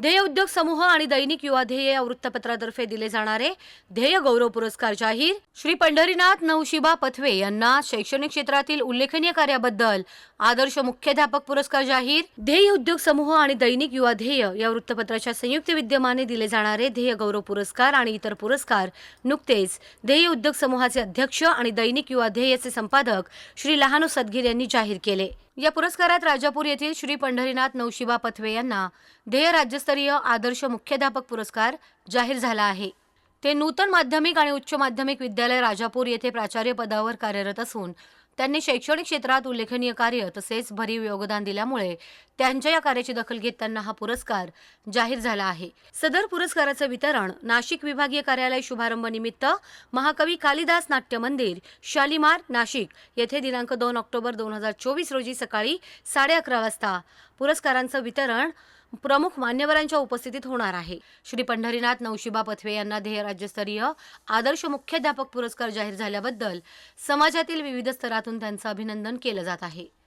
ध्येय उद्योग समूह आणि दैनिक युवा ध्येय या वृत्तपत्रातर्फे दिले जाणारे ध्येय गौरव पुरस्कार जाहीर. श्री पंढरीनाथ नवशिबा पथवे यांना शैक्षणिक क्षेत्रातील उल्लेखनीय कार्याबद्दल आदर्श मुख्याध्यापक पुरस्कार जाहीर. ध्येय उद्योग समूह आणि दैनिक युवा ध्येय या वृत्तपत्राच्या संयुक्त विद्यमाने दिले जाणारे ध्येय गौरव पुरस्कार आणि इतर पुरस्कार नुकतेच ध्येय उद्योग समूहाचे अध्यक्ष आणि दैनिक युवा ध्येयचे संपादक श्री लहानू सदगीर यांनी जाहीर केले. या पुरस्कारात राजापूर येथील श्री पंढरीनाथ नवशिबा पथवे यांना ध्येय राज्य राज्यस्तरीय आदर्श मुख्याध्यापक पुरस्कार जाहीर झाला आहे. ते नूतन माध्यमिक आणि उच्च माध्यमिक विद्यालय राजापूर येथे प्राचार्य पदावर कार्यरत असून त्यांनी शैक्षणिक क्षेत्रात उल्लेखनीय कार्य तसेच भरीव योगदान दिल्यामुळे त्यांच्या या कार्याची दखल घेत त्यांना हा पुरस्कार जाहीर झाला आहे. सदर पुरस्काराचं वितरण नाशिक विभागीय कार्यालय शुभारंभ निमित्त महाकवी कालिदास नाट्य मंदिर शालिमार नाशिक येथे दिनांक दोन ऑक्टोबर दोन हजार चोवीस रोजी सकाळी साडे अकरा वाजता पुरस्कारांचं वितरण प्रमुख मान्यवरांच्या उपस्थितीत होणार आहे. श्री पंढरीनाथ नवशिबा पथवे यांना ध्येय राज्यस्तरीय आदर्श मुख्याध्यापक पुरस्कार जाहीर झाल्याबद्दल समाजातील विविध स्तरातून त्यांचं अभिनंदन केलं जात आहे.